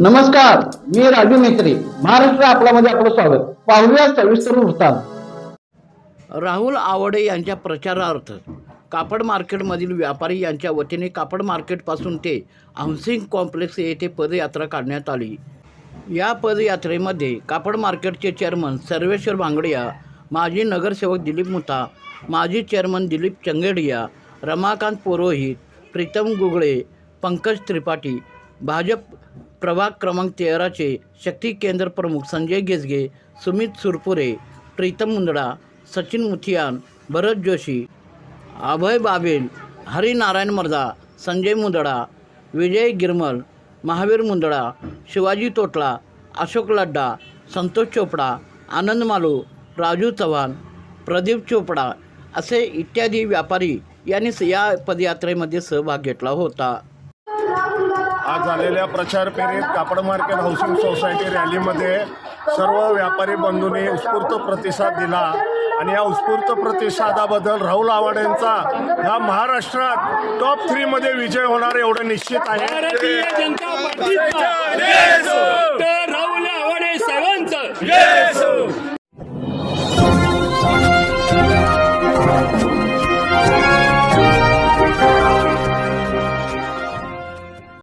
नमस्कार मी राजू मेत्री महाराष्ट्र आपल्यामध्ये आपलं स्वागत. पाहूया सविस्तर वृत्तांत. राहुल आवडे यांच्या प्रचारार्थ कापड मार्केटमधील व्यापारी यांच्या वतीने कापड मार्केटपासून ते हाऊसिंग कॉम्प्लेक्स येथे पदयात्रा काढण्यात आली. या पदयात्रेमध्ये कापड मार्केटचे चेअरमन सर्वेश्वर भांगडिया माजी नगरसेवक दिलीप मुथा माजी चेअरमन दिलीप चंगेडिया रमाकांत पुरोहित प्रीतम गुगळे पंकज त्रिपाठी भाजप प्रभाग क्रमांक तेराचे शक्ती केंद्र प्रमुख संजय गेजगे सुमित सुरपुरे प्रीतम मुंदडा सचिन मुथियान भरत जोशी अभय बाबेल हरिनारायण मर्दा संजय मुंदडा विजय गिरमल महावीर मुंदडा शिवाजी तोटला अशोक लड्डा संतोष चोपडा आनंद मालू राजू चव्हाण प्रदीप चोपडा असे इत्यादी व्यापारी यांनी या पदयात्रेमध्ये सहभाग घेतला होता. आज झालेल्या प्रचार फेरीत कापड मार्केट हाऊसिंग सोसायटी रॅलीमध्ये सर्व व्यापारी बंधूंनी उत्स्फूर्त प्रतिसाद दिला. आणि या उत्स्फूर्त प्रतिसादाबद्दल राहुल आवाड यांचा ह्या महाराष्ट्रात टॉप थ्री मध्ये विजय होणार एवढं निश्चित आहे. राहुल आवाडे साहेबांचं